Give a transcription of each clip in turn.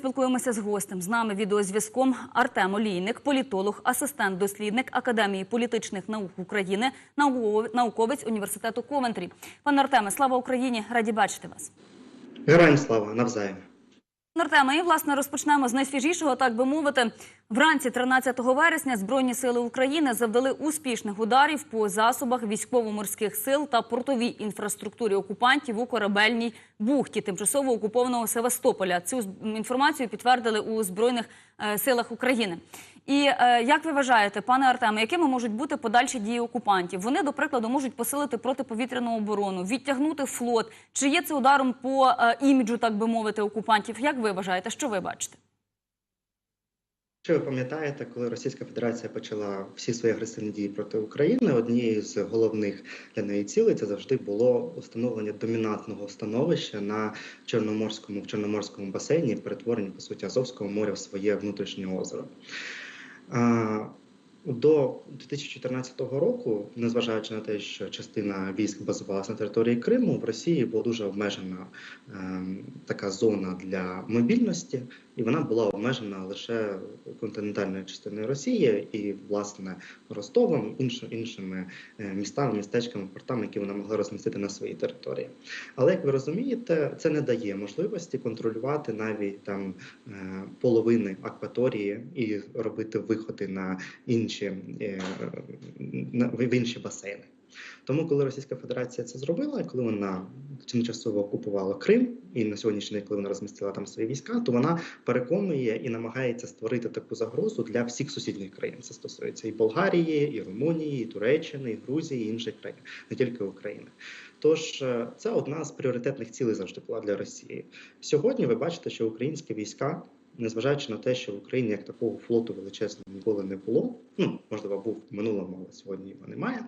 спілкуємося з гостем. З нами відеозв'язком Артем Олійник, політолог, асистент-дослідник Академії політичних наук України, науковець університету Ковентрі. Пане Артеме, слава Україні! Раді бачити вас. Героям слава навзаєм. Пане Артеме, і власне розпочнемо з найсвіжішого, так би мовити. Вранці 13 вересня Збройні сили України завдали успішних ударів по засобах військово-морських сил та портовій інфраструктурі окупантів у корабельній бухті тимчасово окупованого Севастополя. Цю інформацію підтвердили у збройних е, силах України. І е, як ви вважаєте, пане Артеме, якими можуть бути подальші дії окупантів? Вони, до прикладу, можуть посилити протиповітряну оборону, відтягнути флот. Чи є це ударом по е, іміджу, так би мовити, окупантів? Як ви вважаєте, що ви бачите? Чи ви пам'ятаєте, коли Російська Федерація почала всі свої агресивні дії проти України? Однією з головних для неї цілей це завжди було встановлення домінантного становища на Чорноморському в Чорноморському басейні, перетворення по суті Азовського моря в своє внутрішнє озеро. До 2014 року, незважаючи на те, що частина військ базувалася на території Криму, в Росії була дуже обмежена ем, така зона для мобільності, і вона була обмежена лише континентальною частиною Росії і, власне, Ростовом, інш, іншими е, містами, містечками, портами, які вона могла розмістити на своїй території. Але як ви розумієте, це не дає можливості контролювати навіть там е, половини акваторії і робити виходи на інші е, в інші басейни. Тому, коли Російська Федерація це зробила, коли вона тимчасово окупувала Крим, і на сьогоднішній день, коли вона розмістила там свої війська, то вона переконує і намагається створити таку загрозу для всіх сусідніх країн. Це стосується і Болгарії, і Румунії, і Туреччини, і Грузії, і інших країн, не тільки України. Тож е, це одна з пріоритетних цілей завжди була для Росії. Сьогодні ви бачите, що українські війська. Незважаючи на те, що в Україні як такого флоту величезного ніколи не було, ну можливо, був в минулому, але сьогодні його немає.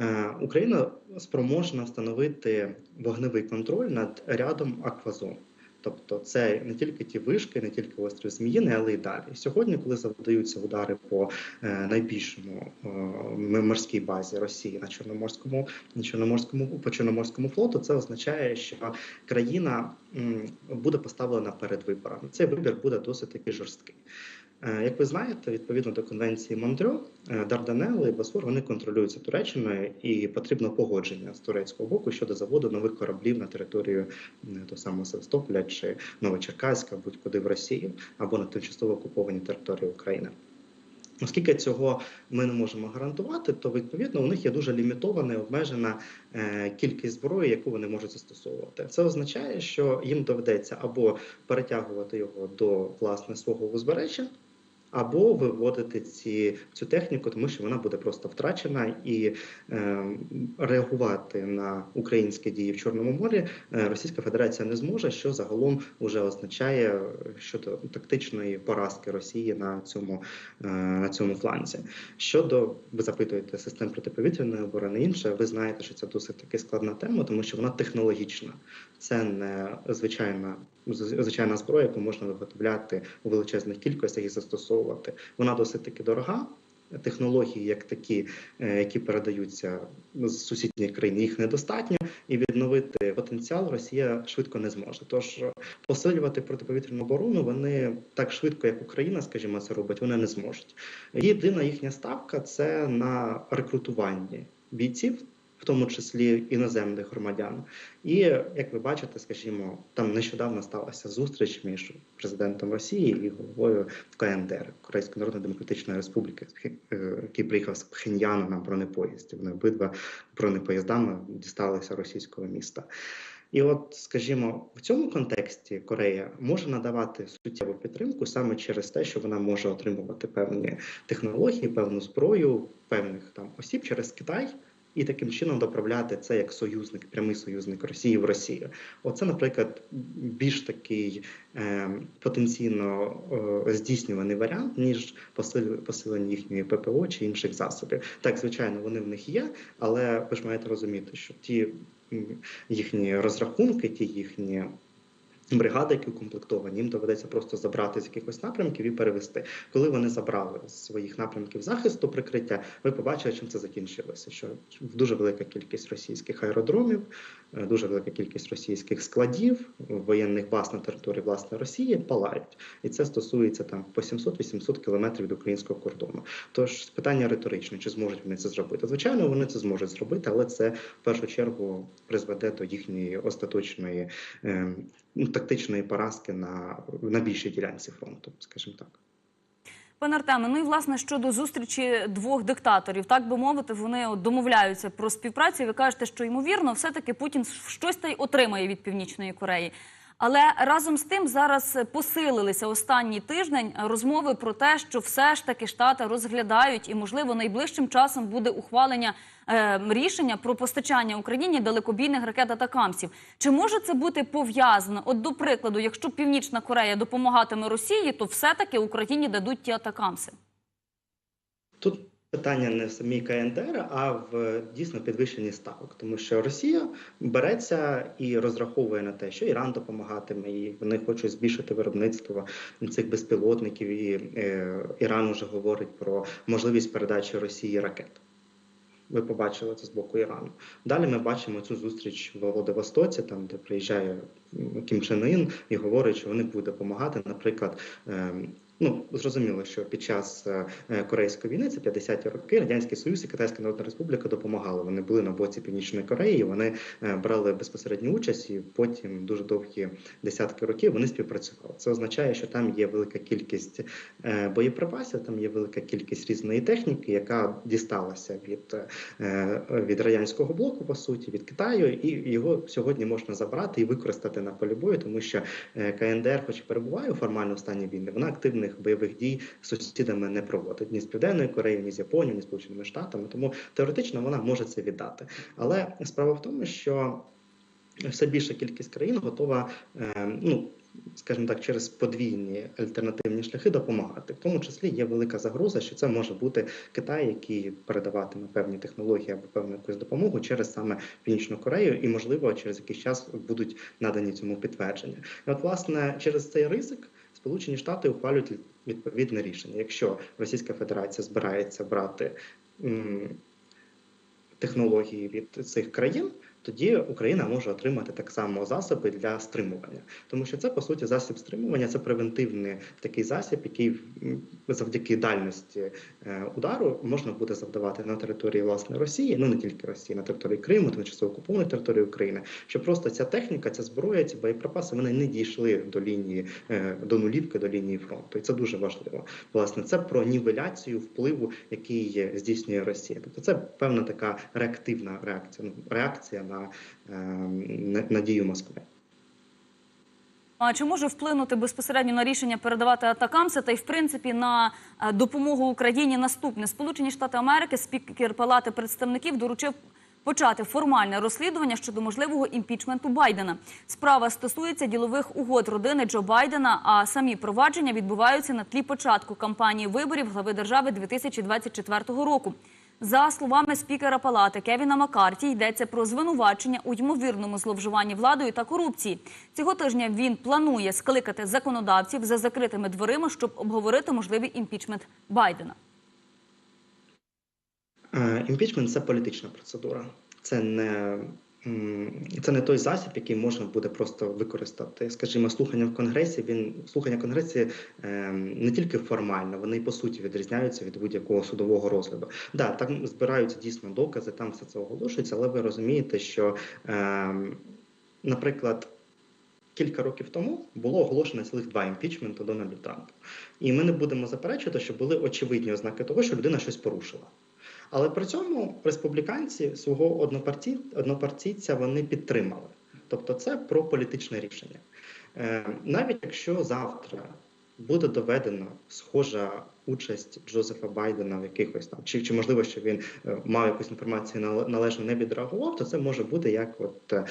Е, Україна спроможна встановити вогневий контроль над рядом аквазон. Тобто це не тільки ті вишки, не тільки острів Зміїни, але й далі. Сьогодні, коли завдаються удари по е, найбільшому е, морській базі Росії на Чорноморському, на Чорноморському по Чорноморському флоту, це означає, що країна буде поставлена перед виборами. Цей вибір буде досить таки жорсткий. Е, Як ви знаєте, відповідно до конвенції Монтрьо, е, Дарданели і Босфор вони контролюються Туреччиною, і потрібно погодження з турецького боку щодо заводу нових кораблів на територію е, того самого Севастополя чи Новочеркаська, будь-куди в Росії або на тимчасово окупованій території України. Оскільки цього ми не можемо гарантувати, то відповідно у них є дуже лімітована і обмежена кількість зброї, яку вони можуть застосовувати. Це означає, що їм доведеться або перетягувати його до власне свого узбережжя, або виводити ці цю техніку, тому що вона буде просто втрачена і е, реагувати на українські дії в Чорному морі е, Російська Федерація не зможе, що загалом вже означає щодо тактичної поразки Росії на цьому е, на цьому фланзі. Щодо ви запитуєте систем протиповітряної оборони, інше, ви знаєте, що це досить таки складна тема, тому що вона технологічна. Це не звичайна звичайна зброя, яку можна виготовляти у величезних кількостях і застосовувати. Вона досить таки дорога. Технології, як такі, е, які передаються з сусідніх країн, їх недостатньо, і відновити потенціал Росія швидко не зможе. Тож посилювати протиповітряну оборону вони так швидко, як Україна, скажімо, це робить, вони не зможуть. Єдина їхня ставка це на рекрутуванні бійців. В тому числі іноземних громадян, і як ви бачите, скажімо, там нещодавно сталася зустріч між президентом Росії і головою КНДР Корейської Народно-Демократичної Республіки, е, який приїхав з Пхеньяну на бронепоїзді. Вони обидва бронепоїздами дісталися російського міста. І от, скажімо, в цьому контексті Корея може надавати суттєву підтримку саме через те, що вона може отримувати певні технології, певну зброю, певних там осіб через Китай. І таким чином доправляти це як союзник, прямий союзник Росії в Росію. Оце, наприклад, більш такий е, потенційно е, здійснюваний варіант, ніж посилення, їхньої ППО чи інших засобів. Так, звичайно, вони в них є, але ви ж маєте розуміти, що ті їхні розрахунки, ті їхні Бригади, які укомплектовані, їм доведеться просто забрати з якихось напрямків і перевести. Коли вони забрали з своїх напрямків захисту прикриття, ви побачили, чим це закінчилося. Що дуже велика кількість російських аеродромів, е, дуже велика кількість російських складів, воєнних баз на території власне Росії палають, і це стосується там по 700-800 кілометрів від українського кордону. Тож питання риторичне, чи зможуть вони це зробити? Звичайно, вони це зможуть зробити, але це в першу чергу призведе до їхньої остаточної. Ну, тактичної поразки на, на більшій ділянці фронту, скажімо так. Пане Артеме, ну і власне щодо зустрічі двох диктаторів, так би мовити, вони домовляються про співпрацю. Ви кажете, що ймовірно, все-таки Путін щось та й отримає від Північної Кореї. Але разом з тим зараз посилилися останній тиждень розмови про те, що все ж таки штати розглядають, і можливо найближчим часом буде ухвалення е, рішення про постачання Україні далекобійних ракет атакамсів. Чи може це бути пов'язано? От до прикладу, якщо Північна Корея допомагатиме Росії, то все таки Україні дадуть ті атакамси. Тут питання не в самій КНДР, а в дійсно підвищенні ставок, тому що Росія береться і розраховує на те, що Іран допомагатиме, і вони хочуть збільшити виробництво цих безпілотників. І е, Іран вже говорить про можливість передачі Росії ракет. Ви побачили це з боку Ірану. Далі ми бачимо цю зустріч в Владивостоці, там де приїжджає Кім Чен Ін і говорить, що вони будуть допомагати. Наприклад, ем, ну зрозуміло, що під час е, е, Корейської війни, це 50-ті роки, радянський Союз і Китайська Народна Республіка допомагали. Вони були на боці Північної Кореї. Вони е, брали безпосередню участь, і потім дуже довгі десятки років вони співпрацювали. Це означає, що там є велика кількість боєприпасів, там є велика кількість різної техніки, яка дісталася від, від радянського блоку, по суті, від Китаю, і його сьогодні можна забрати і використати на полі бою, тому що КНДР, хоч і перебуває у формальному стані війни, вона активних бойових дій з сусідами не проводить ні з південною Кореєю, ні з Японією, ні з Сполученими Штатами. Тому теоретично вона може це віддати. Але справа в тому, що все більша кількість країн готова, е, ну скажімо так, через подвійні альтернативні шляхи допомагати. В тому числі є велика загроза, що це може бути Китай, який передаватиме певні технології або певну якусь допомогу через саме Північну Корею, і можливо через якийсь час будуть надані цьому підтвердження. І от власне через цей ризик. Сполучені Штати ухвалюють відповідне рішення. Якщо Російська Федерація збирається брати технології від цих країн, тоді Україна може отримати так само засоби для стримування, тому що це по суті засіб стримування, це превентивний такий засіб, який завдяки дальності е, удару можна буде завдавати на території власне Росії, ну не тільки Росії, на території Криму, тимчасово окупованої території України, що просто ця техніка, ця зброя, ці боєприпаси вони не дійшли до лінії е, до нулівки, до лінії фронту, і це дуже важливо. Власне, це про нівеляцію впливу, який здійснює Росія. Тобто, це певна така реактивна реакція, ну реакція на, е, на, на дію Москви. А чи може вплинути безпосередньо на рішення передавати атакамси та й в принципі на е, допомогу Україні наступне Сполучені Штати Америки, спікер Палати представників доручив почати формальне розслідування щодо можливого імпічменту Байдена. Справа стосується ділових угод родини Джо Байдена. А самі провадження відбуваються на тлі початку кампанії виборів глави держави 2024 року. За словами спікера палати Кевіна Маккарті, йдеться про звинувачення у ймовірному зловживанні владою та корупції. Цього тижня він планує скликати законодавців за закритими дверима, щоб обговорити можливий імпічмент Байдена. Е, Імпічмент це політична процедура. Це не це не той засіб, який можна буде просто використати. Скажімо, слухання в конгресі. Він слухання в конгресі е, не тільки формально, вони по суті відрізняються від будь-якого судового розгляду. Да, там збираються дійсно докази, там все це оголошується, але ви розумієте, що, е, наприклад. Кілька років тому було оголошено цілих два імпічменти Дональду Трампу. І ми не будемо заперечувати, що були очевидні ознаки того, що людина щось порушила. Але при цьому республіканці свого однопарті... однопартійця вони підтримали. Тобто, це про політичне рішення. Е, навіть якщо завтра буде доведена схожа участь Джозефа Байдена в якихось там, чи, чи можливо, що він е, мав якусь інформацію нале- належно не відреагував, то це може бути як от. Е,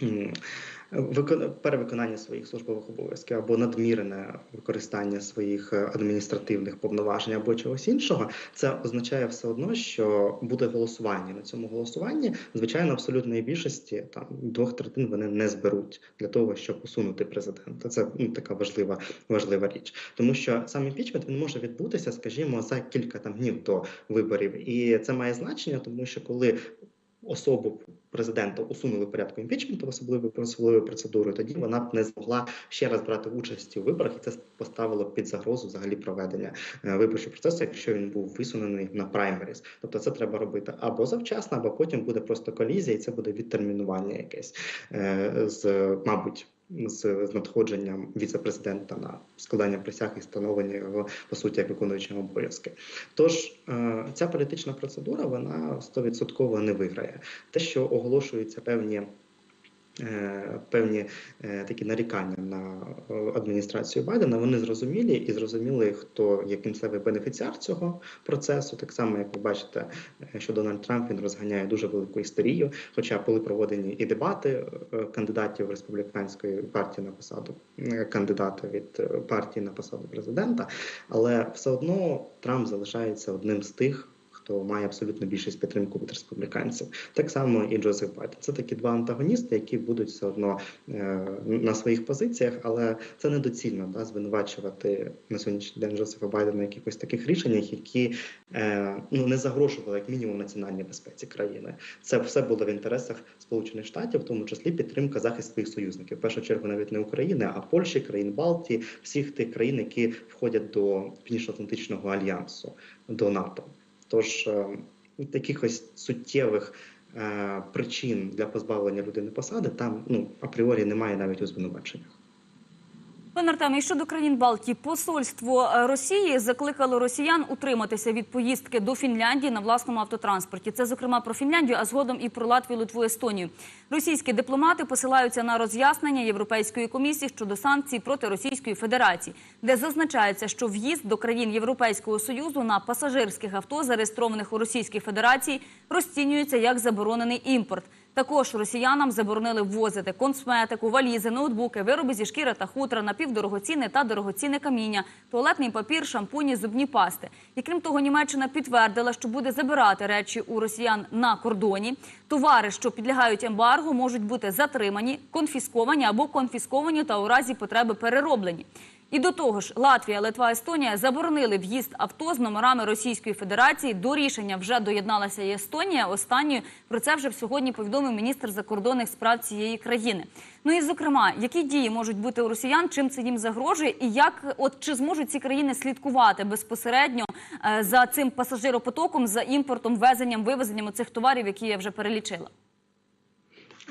ем, перевиконання своїх службових обов'язків або надмірне використання своїх е, адміністративних повноважень або чогось іншого, це означає все одно, що буде голосування. На цьому голосуванні, звичайно, абсолютної більшості там двох третин вони не зберуть для того, щоб усунути президента. Це ну, така важлива важлива річ, тому що сам імпічмент він може відбутися, скажімо, за кілька там днів до виборів, і це має значення, тому що коли особу президента усунули порядку імпічменту, особливою особливою процедурою, тоді вона б не змогла ще раз брати участь у виборах, і це поставило під загрозу взагалі проведення е, виборчого процесу, якщо він був висунений на праймеріс. Тобто це треба робити або завчасно, або потім буде просто колізія, і це буде відтермінування якесь е, з, мабуть. З, надходженням віце-президента на складання присяг і встановлення його по суті як виконуючого обов'язки. Тож е, ця політична процедура вона стовідсотково не виграє. Те, що оголошуються певні. Е, Певні е, такі нарікання на адміністрацію Байдена, вони зрозумілі і зрозуміли, хто є кінцевий бенефіціар цього процесу. Так само, як ви бачите, е, що Дональд Трамп він розганяє дуже велику істерію. Хоча були проведені і дебати кандидатів республіканської партії на посаду кандидата від партії на посаду президента, але все одно Трамп залишається одним з тих. Хто має абсолютно більшість підтримку від республіканців, так само і Джозеф Байден. Це такі два антагоністи, які будуть все одно е, на своїх позиціях, але це недоцільно да, звинувачувати на сьогоднішній день Джозефа Байдена якихось таких рішеннях, які е, ну не загрожували як мінімум національній безпеці країни. Це все було в інтересах Сполучених Штатів, в тому числі підтримка захист своїх союзників. В першу чергу навіть не України, а Польщі, країн Балтії, всіх тих країн, які входять до Північно-Атлантичного альянсу, до НАТО. Тож таких ось суттєвих е, причин для позбавлення людини посади там ну апріорі немає навіть у звинуваченнях. Пане Артеме, і щодо країн Балтії, посольство е, Росії закликало росіян утриматися від поїздки до Фінляндії на власному автотранспорті. Це зокрема про Фінляндію, а згодом і про Латвію, Литву, Естонію. Російські дипломати посилаються на роз'яснення Європейської комісії щодо санкцій проти Російської Федерації, де зазначається, що в'їзд до країн Європейського союзу на пасажирських авто, зареєстрованих у Російській Федерації, розцінюється як заборонений імпорт. Також росіянам заборонили ввозити косметику, валізи, ноутбуки, вироби зі шкіри та хутра, напівдорогоцінне та дорогоцінне каміння, туалетний папір, шампуні, зубні пасти. І крім того, Німеччина підтвердила, що буде забирати речі у росіян на кордоні. Товари, що підлягають ембаргу, можуть бути затримані, конфісковані або конфісковані та у разі потреби перероблені. І до того ж, Латвія, Литва, Естонія заборонили в'їзд авто з номерами Російської Федерації. До рішення вже доєдналася і Естонія. Останньою про це вже сьогодні повідомив міністр закордонних справ цієї країни. Ну і зокрема, які дії можуть бути у росіян, чим це їм загрожує, і як от чи зможуть ці країни слідкувати безпосередньо е, за цим пасажиропотоком, за імпортом, везенням, вивезенням цих товарів, які я вже перелічила.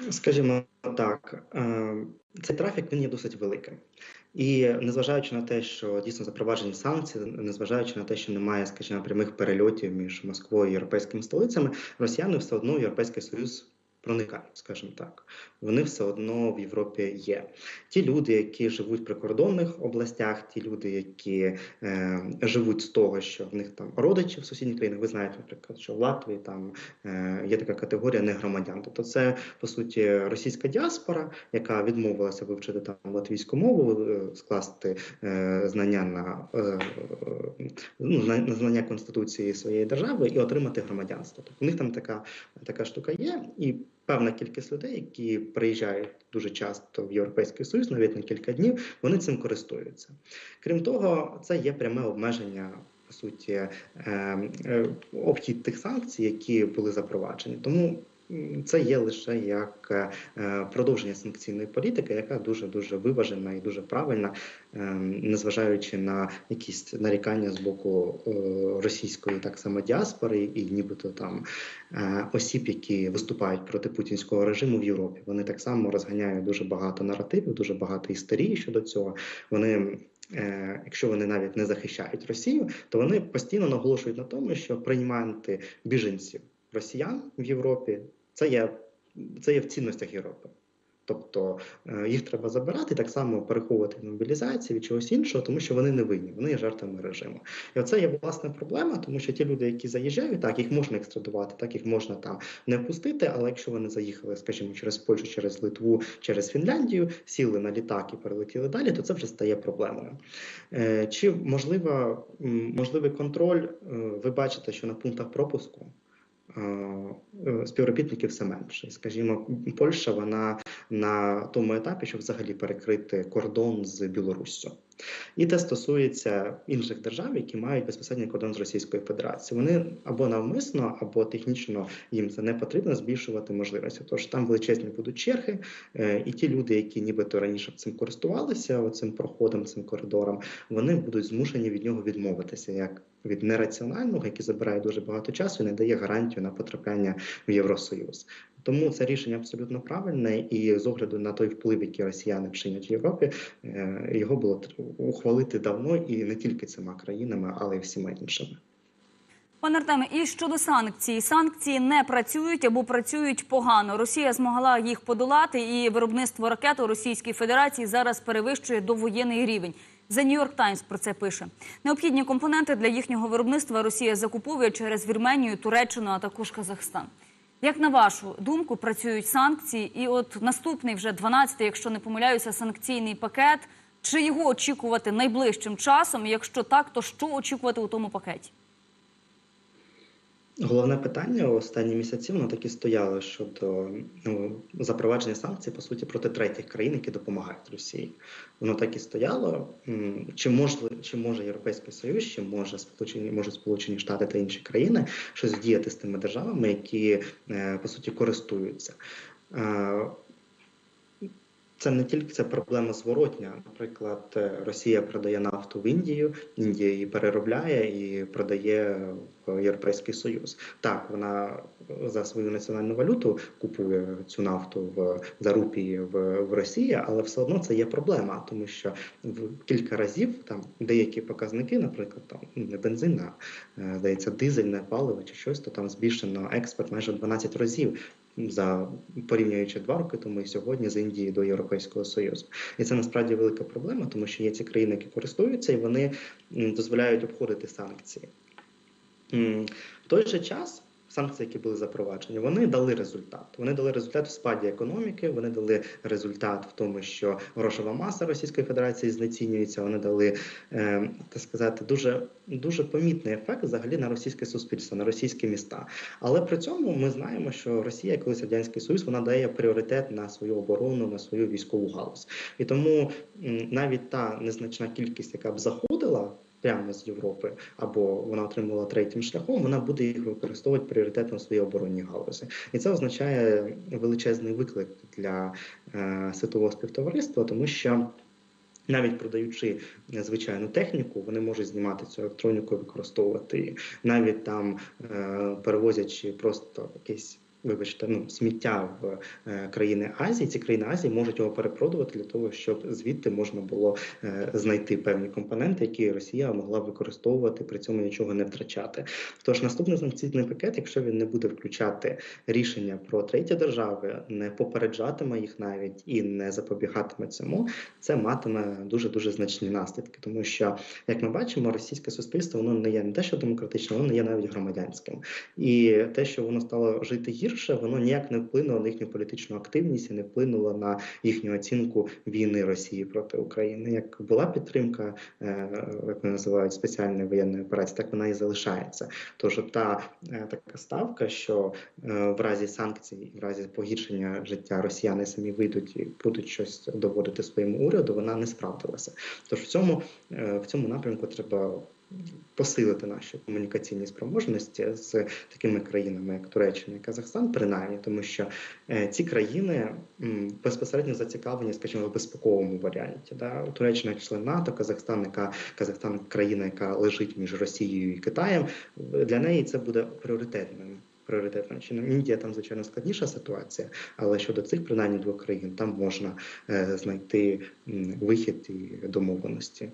Скажімо так, е, цей трафік він є досить великим. І незважаючи на те, що дійсно запроваджені санкції, незважаючи на те, що немає, скажімо, прямих перельотів між Москвою і європейськими столицями, росіяни все одно Європейський Союз проникають, скажімо так. Вони все одно в Європі є. Ті люди, які живуть в прикордонних областях, ті люди, які е, живуть з того, що в них там родичі в сусідніх країнах. Ви знаєте, наприклад, що в Латвії там е, є така категорія негромадян. Тобто, це по суті російська діаспора, яка відмовилася вивчити там латвійську мову, е, скласти е, знання на, е, ну, на знання конституції своєї держави і отримати громадянство. Тобто, у них там така, така штука є, і певна кількість людей, які приїжджають дуже часто в Європейський Союз, навіть на кілька днів, вони цим користуються. Крім того, це є пряме обмеження. По суті, е, е, обхід тих санкцій, які були запроваджені, тому це є лише як е, продовження санкційної політики, яка дуже дуже виважена і дуже правильна, е, незважаючи на якісь нарікання з боку е, російської так само діаспори, і нібито там е, осіб, які виступають проти путінського режиму в Європі. Вони так само розганяють дуже багато наративів, дуже багато істерії щодо цього. Вони. е, Якщо вони навіть не захищають Росію, то вони постійно наголошують на тому, що приймати біженців росіян в Європі це є, це є в цінностях Європи. Тобто е, їх треба забирати, так само переховувати від мобілізації від чогось іншого, тому що вони не винні, вони є жертвами режиму. І оце є власне проблема, тому що ті люди, які заїжджають, так їх можна екстрадувати, так їх можна там не впустити. Але якщо вони заїхали, скажімо, через Польщу, через Литву, через Фінляндію, сіли на літак і перелетіли далі, то це вже стає проблемою. Е, Чи можлива м, можливий контроль? Е, Ви бачите, що на пунктах пропуску. Е, е, Співробітників все менше. Скажімо, Польща вона на тому етапі, щоб взагалі перекрити кордон з Білоруссю. І те стосується інших держав, які мають безпосередньо кордон з Російською Федерацією. Вони або навмисно, або технічно їм це не потрібно збільшувати можливості. Тож там величезні будуть черги, е, і ті люди, які нібито раніше цим користувалися, цим проходом, цим коридором, вони будуть змушені від нього відмовитися як від нераціонального, який забирає дуже багато часу і не дає гарантію на потрапляння в Євросоюз. Тому це рішення абсолютно правильне, і з огляду на той вплив, який росіяни чинять в Європі, е, його було ухвалити давно і не тільки цими країнами, але й всіма іншими. Пане Артеме, і щодо санкцій, санкції не працюють або працюють погано. Росія змогла їх подолати, і виробництво ракет у Російській Федерації зараз перевищує довоєнний рівень. The New York Times про це пише. Необхідні компоненти для їхнього виробництва Росія закуповує через Вірменію, Туреччину, а також Казахстан. Як на вашу думку, працюють санкції? І от наступний вже 12-й, якщо не помиляюся, санкційний пакет. Чи його очікувати найближчим часом? Якщо так, то що очікувати у тому пакеті? Головне питання останні місяці воно так і стояло щодо ну, запровадження санкцій по суті проти третіх країн, які допомагають Росії. Воно так і стояло. Чи може, чи може Європейський Союз, чи може Сполучені може Сполучені Штати та інші країни щось діяти з тими державами, які е, по суті користуються. Це не тільки це проблема зворотня. Наприклад, е, Росія продає нафту в Індію, Індія її переробляє і продає в Європейський Союз. Так, вона за свою національну валюту купує цю нафту в за рупії в, в Росії, але все одно це є проблема, тому що в кілька разів там деякі показники, наприклад, там ну, не бензин, е, здається, дизельне паливо чи щось, то там збільшено експорт майже в 12 разів за порівнюючи два роки тому і сьогодні з Індії до Європейського Союзу. І це насправді велика проблема, тому що є ці країни, які користуються, і вони дозволяють обходити санкції. В той же час. Санкції, які були запроваджені, вони дали результат. Вони дали результат в спаді економіки. Вони дали результат в тому, що грошова маса Російської Федерації знецінюється. Вони дали е, так сказати дуже дуже помітний ефект взагалі на російське суспільство, на російські міста. Але при цьому ми знаємо, що Росія, колись радянський союз, вона дає пріоритет на свою оборону, на свою військову галузь. І тому навіть та незначна кількість, яка б заходила. Прямо з Європи, або вона отримувала третім шляхом, вона буде їх використовувати пріоритетно в своїй оборонній галузі, і це означає величезний виклик для е, світового співтовариства, тому що навіть продаючи звичайну техніку, вони можуть знімати цю електроніку, і використовувати її. навіть там е, перевозячи просто якісь. Вибачте, ну сміття в е, країни Азії. Ці країни Азії можуть його перепродувати для того, щоб звідти можна було е, знайти певні компоненти, які Росія могла використовувати, при цьому нічого не втрачати. Тож наступний санкційний пакет, якщо він не буде включати рішення про треті держави, не попереджатиме їх навіть і не запобігатиме цьому, це матиме дуже дуже значні наслідки, тому що, як ми бачимо, російське суспільство воно не є не те, що демократичним, воно не є навіть громадянським, і те, що воно стало жити гірше, воно ніяк не вплинуло на їхню політичну активність і не вплинуло на їхню оцінку війни Росії проти України. Як була підтримка, е, як вони називають спеціальної воєнної операції, так вона і залишається. Тож та е, така ставка, що е, в разі санкцій, в разі погіршення життя росіяни самі вийдуть і будуть щось доводити своєму уряду, вона не справдилася. Тож в цьому в цьому напрямку треба посилити наші комунікаційні спроможності з такими країнами, як Туреччина і Казахстан, принаймні, тому що е, ці країни безпосередньо зацікавлені, скажімо, в безпековому варіанті. Да? Туреччина член НАТО, Казахстан, яка Казахстан країна, яка лежить між Росією і Китаєм. Для неї це буде пріоритетним. Пріоритетним чином Індія там звичайно складніша ситуація, але щодо цих принаймні двох країн там можна е, знайти вихід і домовленості.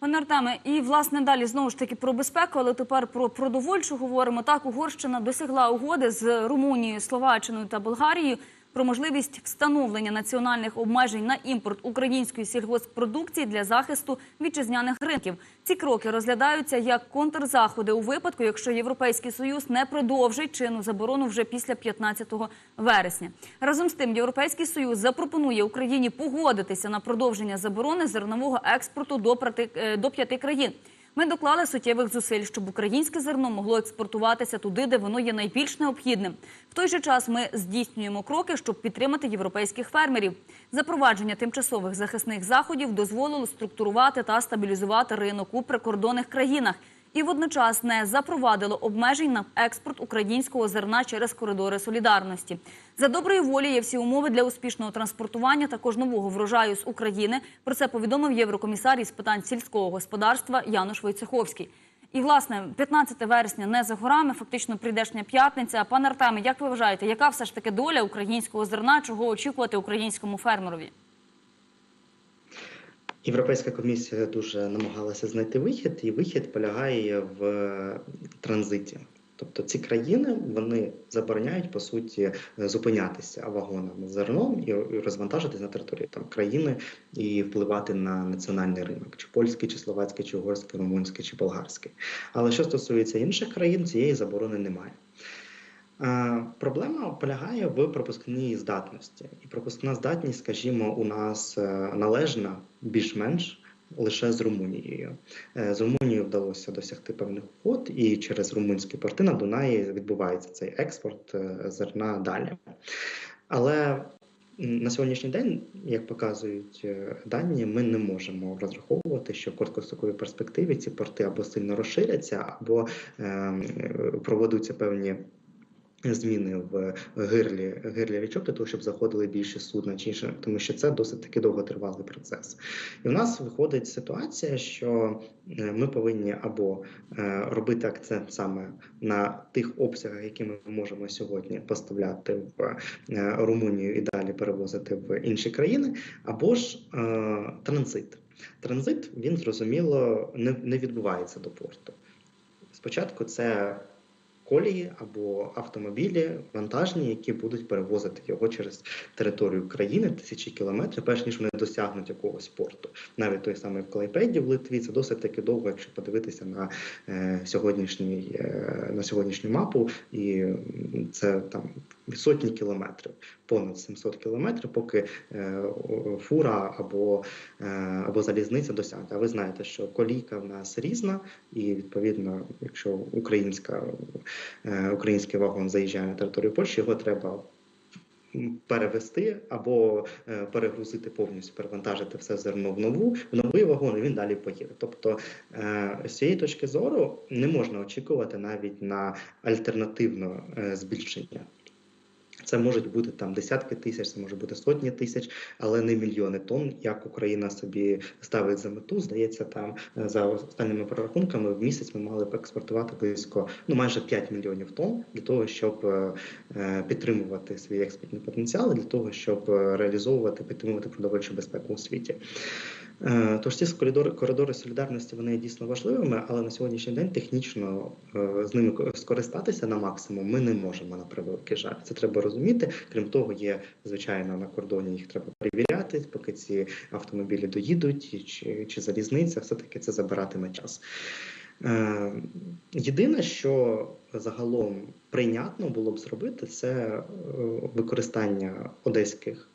Пане Артеме, і власне далі знову ж таки про безпеку, але тепер про продовольчу говоримо. Так, Угорщина досягла угоди з Румунією, Словаччиною та Болгарією про можливість встановлення національних обмежень на імпорт української сільгосппродукції для захисту вітчизняних ринків. Ці кроки розглядаються як контрзаходи у випадку, якщо Європейський союз не продовжить чинну заборону вже після 15 вересня. Разом з тим, Європейський союз запропонує Україні погодитися на продовження заборони зернового експорту до е, до п'яти країн. Ми доклали суттєвих зусиль, щоб українське зерно могло експортуватися туди, де воно є найбільш необхідним. В той же час ми здійснюємо кроки, щоб підтримати європейських фермерів. Запровадження тимчасових захисних заходів дозволило структурувати та стабілізувати ринок у прикордонних країнах і водночас не запровадило обмежень на експорт українського зерна через коридори солідарності. За доброї волі є всі умови для успішного транспортування також нового врожаю з України. Про це повідомив єврокомісар із питань сільського господарства Януш Войцеховський. І власне 15 вересня не за горами, фактично прийдешня п'ятниця. Пане Артеме, як ви вважаєте, яка все ж таки доля українського зерна? Чого очікувати українському фермерові? Європейська комісія дуже намагалася знайти вихід, і вихід полягає в е, транзиті. Тобто ці країни вони забороняють по суті зупинятися вагонам з зерном і розвантажитись на території там країни і впливати на національний ринок, чи польський, чи словацький, чи угорський, румунський, чи болгарський. Але що стосується інших країн, цієї заборони немає. Е, Проблема полягає в пропускній здатності, і пропускна здатність, скажімо, у нас е, належна більш-менш лише з Румунією. Е, З Румунією вдалося досягти певних угод, і через румунські порти на Дунаї відбувається цей експорт зерна далі. Але на сьогоднішній день, як показують дані, ми не можемо розраховувати, що в короткостроковій перспективі ці порти або сильно розширяться, або е, е, проведуться певні зміни в гирлі, гирлі річок для того, щоб заходили більше судна чи інше, тому що це досить таки довготривалий процес. І в нас виходить ситуація, що е, ми повинні або е, робити акцент саме на тих обсягах, які ми можемо сьогодні поставляти в е, Румунію і далі перевозити в інші країни, або ж е, транзит. Транзит він зрозуміло не відбувається до порту. Спочатку це колії або автомобілі вантажні, які будуть перевозити його через територію країни тисячі кілометрів, перш ніж вони досягнуть якогось порту. Навіть той самий в Клайпеді в Литві це досить таки довго, якщо подивитися на е, сьогоднішній е, на сьогоднішню мапу, і це там сотні кілометрів, понад 700 кілометрів, поки е, фура або, е, або залізниця досягне. А ви знаєте, що колійка в нас різна, і відповідно, якщо українська український вагон заїжджає на територію Польщі, його треба перевести або е, перегрузити повністю, перевантажити все зерно в нову в новий вагон, і він далі поїде. Тобто е, з цієї точки зору не можна очікувати навіть на альтернативне е, збільшення. Це можуть бути там десятки тисяч, це може бути сотні тисяч, але не мільйони тонн. Як Україна собі ставить за мету, здається, там е, за останніми прорахунками в місяць ми мали б експортувати близько ну майже 5 мільйонів тонн для того, щоб е, е, підтримувати свій експортний потенціал, для того, щоб реалізовувати підтримувати продовольчу безпеку у світі. Е, Тож ці коридори, коридори солідарності вони є дійсно важливими, але на сьогоднішній день технічно е, з ними скористатися на максимум ми не можемо на превеликий жаль. Це треба розуміти. Крім того, є звичайно на кордоні їх треба перевіряти, поки ці автомобілі доїдуть, чи, чи залізниця, все таки це забиратиме час. Е, Єдине, що загалом прийнятно було б зробити, це використання одеських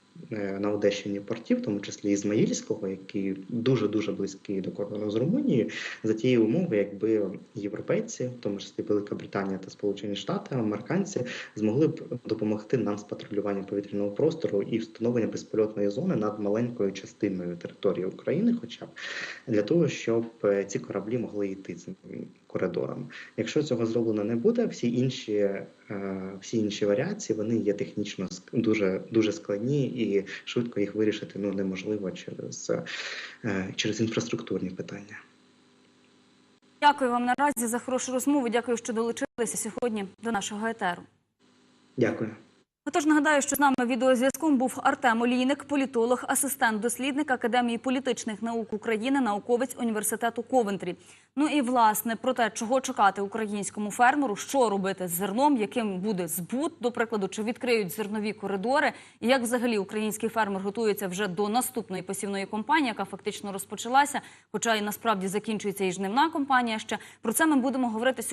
на Одещині портів, в тому числі Ізмаїльського, який дуже дуже близький до кордону з Румунією, за тієї умови, якби європейці, в тому числі Велика Британія та Сполучені Штати, американці, змогли б допомогти нам з патрулюванням повітряного простору і встановлення безпольотної зони над маленькою частиною території України, хоча б для того, щоб е, ці кораблі могли йти цим коридором. Якщо цього зроблено не буде, всі інші, е, всі інші варіації вони є технічно дуже дуже складні і швидко їх вирішити ну неможливо через, е, через інфраструктурні питання. Дякую вам наразі за хорошу розмову. Дякую, що долучилися сьогодні до нашого етеру. Дякую. Отож, нагадаю, що з нами відеозв'язком був Артем Олійник, політолог, асистент дослідник Академії політичних наук України, науковець університету Ковентрі. Ну і власне про те, чого чекати українському фермеру, що робити з зерном, яким буде збут, до прикладу, чи відкриють зернові коридори, і як взагалі український фермер готується вже до наступної посівної кампанії, яка фактично розпочалася, хоча і насправді закінчується і жнивна кампанія. Ще про це ми будемо говорити